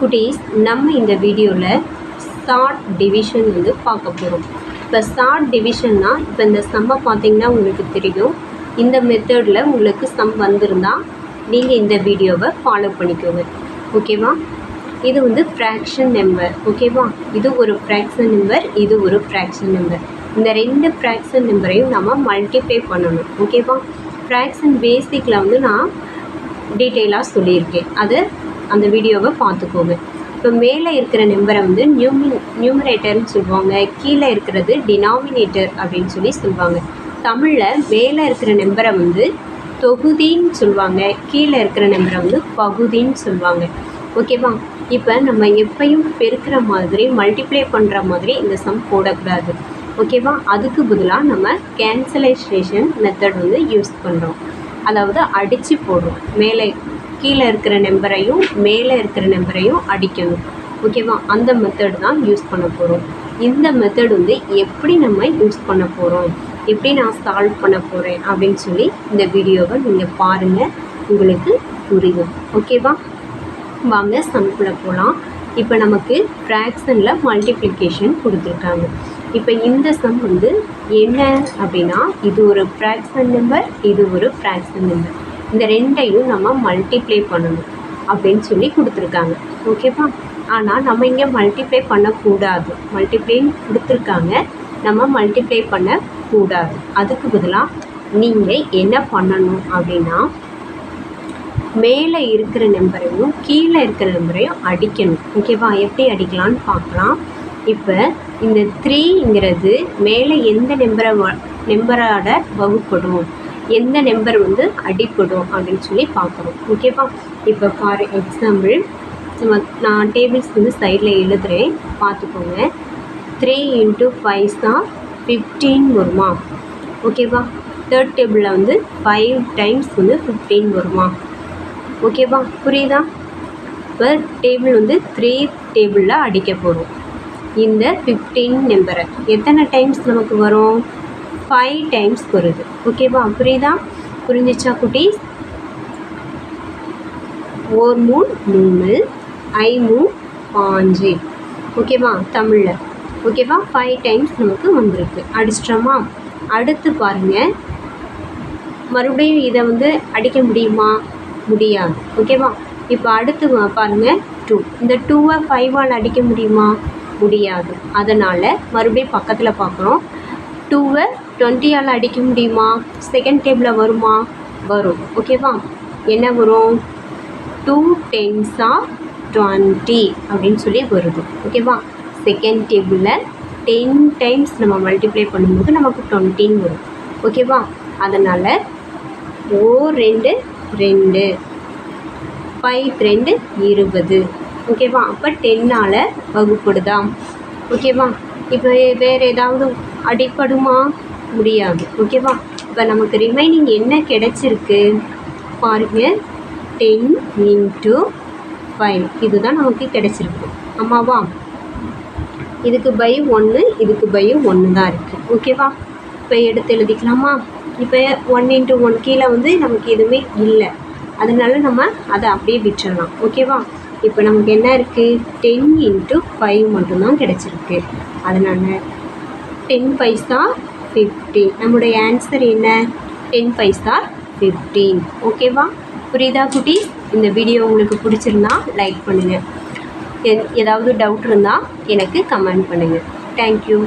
குட்டீஸ் நம்ம இந்த வீடியோவில் சார்ட் டிவிஷன் வந்து பார்க்க போகிறோம் இப்போ ஷார்ட் டிவிஷன்னா இப்போ இந்த சம்மை பார்த்தீங்கன்னா உங்களுக்கு தெரியும். இந்த மெத்தடில் உங்களுக்கு சம் வந்திருந்தால் நீங்கள் இந்த வீடியோவை ஃபாலோ பண்ணிக்கோங்க. ஓகேவா இது வந்து ஃப்ராக்ஷன் நம்பர் ஓகேவா இது ஒரு ஃப்ராக்ஷன் நம்பர் இது ஒரு ஃப்ராக்ஷன் நம்பர் இந்த ரெண்டு ஃப்ராக்ஷன் நம்பரையும் நம்ம மல்டிப்ளை பண்ணணும். ஓகேவா ஃப்ராக்ஷன் பேசிக்கில் வந்து நான் டீட்டெயிலாக சொல்லியிருக்கேன். அது அந்த வீடியோவை பார்த்துக்கோங்க. இப்போ மேலே இருக்கிற நம்பரை வந்து நியூமி நியூமரேட்டர்னு சொல்லுவாங்க. கீழே இருக்கிறது டினாமினேட்டர் அப்படின்னு சொல்லி சொல்லுவாங்க. தமிழில் மேலே இருக்கிற நம்பரை வந்து தொகுதின்னு சொல்லுவாங்க. கீழே இருக்கிற நம்பரை வந்து பகுதின்னு சொல்லுவாங்க. ஓகேவா இப்போ நம்ம எப்பையும் பெருக்கிற மாதிரி மல்டிப்ளை பண்ணுற மாதிரி இந்த சம் போடக்கூடாது. ஓகேவா அதுக்கு பதிலாக நம்ம கேன்சலைசேஷன் மெத்தட் வந்து யூஸ் பண்ணுறோம் அதாவது அடித்து போடுறோம். மேலே கீழே இருக்கிற நம்பரையும் மேலே இருக்கிற நம்பரையும் அடிக்கணும். ஓகேவா? அந்த மெத்தட் தான் யூஸ் பண்ண போகிறோம் இந்த மெத்தட் வந்து எப்படி நம்ம யூஸ் பண்ண போகிறோம் எப்படி நான் சால்வ் பண்ண போகிறேன் அப்படின்னு சொல்லி இந்த வீடியோவை நீங்கள் பாருங்கள் உங்களுக்கு புரியும். ஓகேவா? வாங்க சம்குள்ளே போகலாம் இப்போ நமக்கு ஃப்ராக்ஷனில் மல்டிப்ளிகேஷன் கொடுத்துருக்காங்க. இப்போ இந்த சம் வந்து என்ன அப்படின்னா இது ஒரு ஃப்ராக்ஷன் நம்பர் இது ஒரு ஃப்ராக்ஷன் நம்பர் இந்த ரெண்டையும் நம்ம மல்டிப்ளை பண்ணணும் அப்படின்னு சொல்லி கொடுத்துருக்காங்க. ஓகேவா ஆனால் நம்ம இங்கே மல்டிப்ளை பண்ணக்கூடாது. மல்டிப்ளைன்னு கொடுத்துருக்காங்க. நம்ம மல்டிப்ளை பண்ணக்கூடாது. அதுக்கு பதிலாக நீங்கள் என்ன பண்ணணும் அப்படின்னா மேலே இருக்கிற நம்பரையும் கீழே இருக்கிற நம்பரையும் அடிக்கணும். ஓகேவா எப்படி அடிக்கலான்னு பார்க்கலாம். இப்போ இந்த த்ரீங்கிறது மேலே எந்த நம்பரை நம்பரோட வகுப்படும் எந்த நம்பர் வந்து அடிப்படும் அப்படின்னு சொல்லி பார்க்குறோம் ஓகேவா இப்போ ஃபார் எக்ஸாம்பிள் நம்ம நான் டேபிள்ஸ் வந்து சைடில் எழுதுகிறேன் பார்த்துக்கோங்க. த்ரீ இன்ட்டு ஃபைவ் தான் ஃபிஃப்டீன் வருமா? ஓகேவா தேர்ட் டேபிளில் வந்து ஃபைவ் டைம்ஸ் வந்து ஃபிஃப்டீன் வருமா? ஓகேவா புரியுதா? இப்போ டேபிள் வந்து த்ரீ டேபிளில் அடிக்க போகிறோம் இந்த ஃபிஃப்டீன் நம்பரை எத்தனை டைம்ஸ் நமக்கு வரும்? ஃபைவ் டைம்ஸ் வருது ஓகேவா புரியுதா? புரிஞ்சிச்சா குட்டீஸ் ஓர் மூணு மூணு ஐ மூணு பாஞ்சு ஓகேவா தமிழில். ஓகேவா ஃபைவ் டைம்ஸ் நமக்கு வந்திருக்கு. அடிச்சிட்டோமா? அடுத்து பாருங்கள் மறுபடியும் இதை வந்து அடிக்க முடியுமா? முடியாது. ஓகேவா இப்போ அடுத்து பாருங்கள் டூ இந்த டூவை ஃபைவால் அடிக்க முடியுமா? முடியாது. அதனால் மறுபடியும் பக்கத்தில் பார்க்குறோம் டூவை டுவெண்ட்டியால் அடிக்க முடியுமா? செகண்ட் டேபிளில் வருமா? வரும். ஓகேவா என்ன வரும்? டூ டென்ஸா டுவெண்ட்டி அப்படின்னு சொல்லி வருது. ஓகேவா செகண்ட் டேபிளில் டென் டைம்ஸ் நம்ம மல்டிப்ளை பண்ணும்போது நமக்கு டுவெண்ட்டின்னு வரும். ஓகேவா அதனால் ஓ ரெண்டு ரெண்டு. ஃபைவ் ரெண்டு இருபது. ஓகேவா அப்போ டென்னால் வகுப்படுதா? ஓகேவா இப்போ வேறு ஏதாவது அடிப்படுமா? முடியாது. ஓகேவா இப்போ நமக்கு ரிமைனிங் என்ன கிடைச்சிருக்கு? பாருங்கள் டென் இன்ட்டு ஃபைவ் இதுதான் நமக்கு கிடைச்சிருக்கு. ஆமாவா இதுக்கு பை ஒன்று இதுக்கு பை ஒன்று தான் இருக்குது ஓகேவா இப்போ எடுத்து எழுதிக்கலாமா? இப்போ ஒன் இன்ட்டு ஒன் கீழே வந்து நமக்கு எதுவுமே இல்லை. அதனால நம்ம அதை அப்படியே விட்டுறலாம். ஓகேவா இப்போ நமக்கு என்ன இருக்குது டென் இன்ட்டு ஃபைவ் மட்டும்தான் கிடச்சிருக்கு. அதனால் டென் பைசா ஃபிஃப்டி நம்முடைய ஆன்சர் என்ன? டென் பைசா ஃபிஃப்டீன் ஓகேவா புரியுதா குட்டி? இந்த வீடியோ உங்களுக்கு பிடிச்சிருந்தா லைக் பண்ணுங்கள் ஏதாவது டவுட் இருந்தால் எனக்கு கமெண்ட் பண்ணுங்கள் தேங்க்யூ